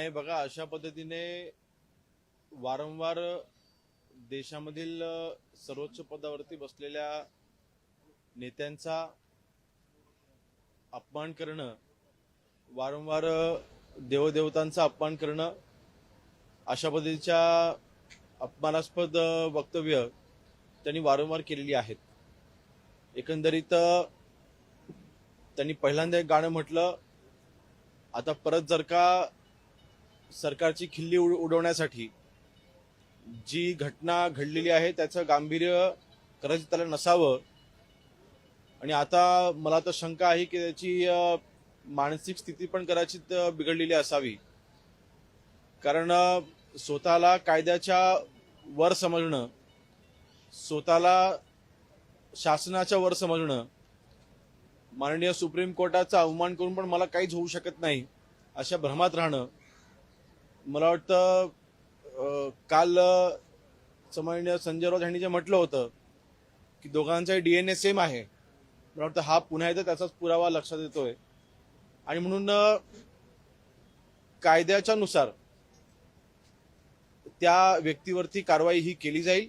नाही बघा अशा पद्धतीने वारंवार देशामधील सर्वोच्च पदावरती बसलेल्या नेत्यांचा अपमान करणं वारंवार देवदेवतांचा अपमान करणं अशा पद्धतीच्या अपमानास्पद वक्तव्य त्यांनी वारंवार केलेली आहेत. एकंदरीत त्यांनी पहिल्यांदा एक गाणं म्हटलं आता परत जर का सरकारची खिल्ली उड- उडवण्यासाठी जी घटना घडलेली आहे त्याचं गांभीर्य कदाचित त्याला नसावं. आणि आता मला तर शंका आहे की त्याची मानसिक स्थिती पण कदाचित बिघडलेली असावी. कारण स्वतःला कायद्याच्या वर समजणं स्वतःला शासनाच्या वर समजणं माननीय सुप्रीम कोर्टाचा अवमान करून पण मला काहीच होऊ शकत नाही अशा भ्रमात राहणं मला वाटतं काल समान्य संजय राऊत यांनी जे म्हटलं होतं की दोघांचाही डीएनए सेम आहे मला वाटतं हा पुन्हा एकदा त्याचाच पुरावा लक्षात येतोय. आणि म्हणून कायद्याच्या नुसार त्या व्यक्तीवरती कारवाई ही केली जाईल.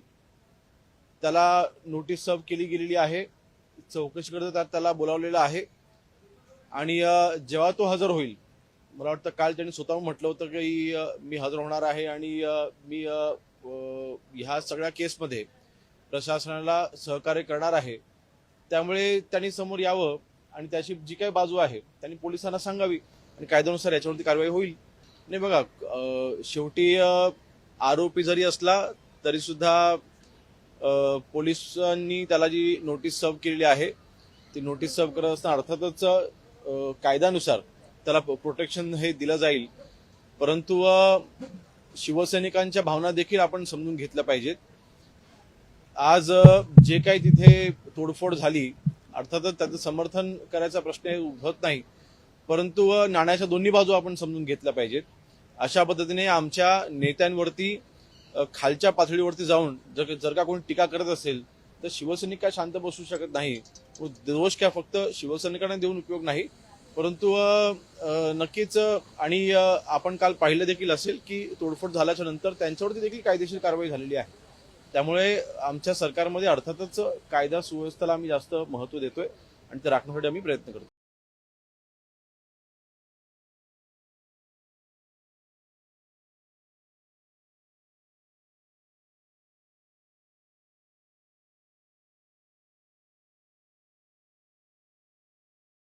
त्याला नोटीस सर्व केली गेलेली आहे. चौकशी करता त्यात त्याला बोलावलेलं आहे. आणि जेव्हा तो हजर होईल मला वाटतं काल त्यांनी स्वतः म्हटलं होतं की मी हजर होणार आहे आणि मी ह्या सगळ्या केसमध्ये प्रशासनाला सहकार्य करणार आहे. त्यामुळे त्यांनी समोर यावं आणि त्याची जी काही बाजू आहे त्यांनी पोलिसांना सांगावी आणि कायद्यानुसार याच्यावरती कारवाई होईल. नाही बघा शेवटी आरोपी जरी असला तरी सुद्धा पोलिसांनी त्याला जी नोटीस सर्व केलेली आहे ती नोटीस सर्व करत असताना अर्थातच कायद्यानुसार त्याला प्रोटेक्शन हे दिलं जाईल. परंतु शिवसैनिकांच्या भावना देखील आपण समजून घेतल्या पाहिजेत. आज जे काही तिथे तोडफोड झाली अर्थातच त्याचं समर्थन करायचा प्रश्न उद्भवत नाही. परंतु नाण्याच्या दोन्ही बाजू आपण समजून घेतल्या पाहिजेत. अशा पद्धतीने आमच्या नेत्यांवरती खालच्या पातळीवरती जाऊन जर जर का कोणी टीका करत असेल तर शिवसैनिक काय शांत बसू शकत नाही. व दोष काय फक्त शिवसैनिकांना देऊन उपयोग नाही. परंतु नक्कीच आणि आपण काल पाहिलं देखील असेल की तोडफोड झाल्याच्यानंतर त्यांच्यावरती देखील कायदेशीर कारवाई झालेली आहे. त्यामुळे आमच्या सरकारमध्ये अर्थातच कायदा सुव्यवस्थेला आम्ही जास्त महत्त्व देतोय आणि ते राखण्यासाठी आम्ही प्रयत्न करतो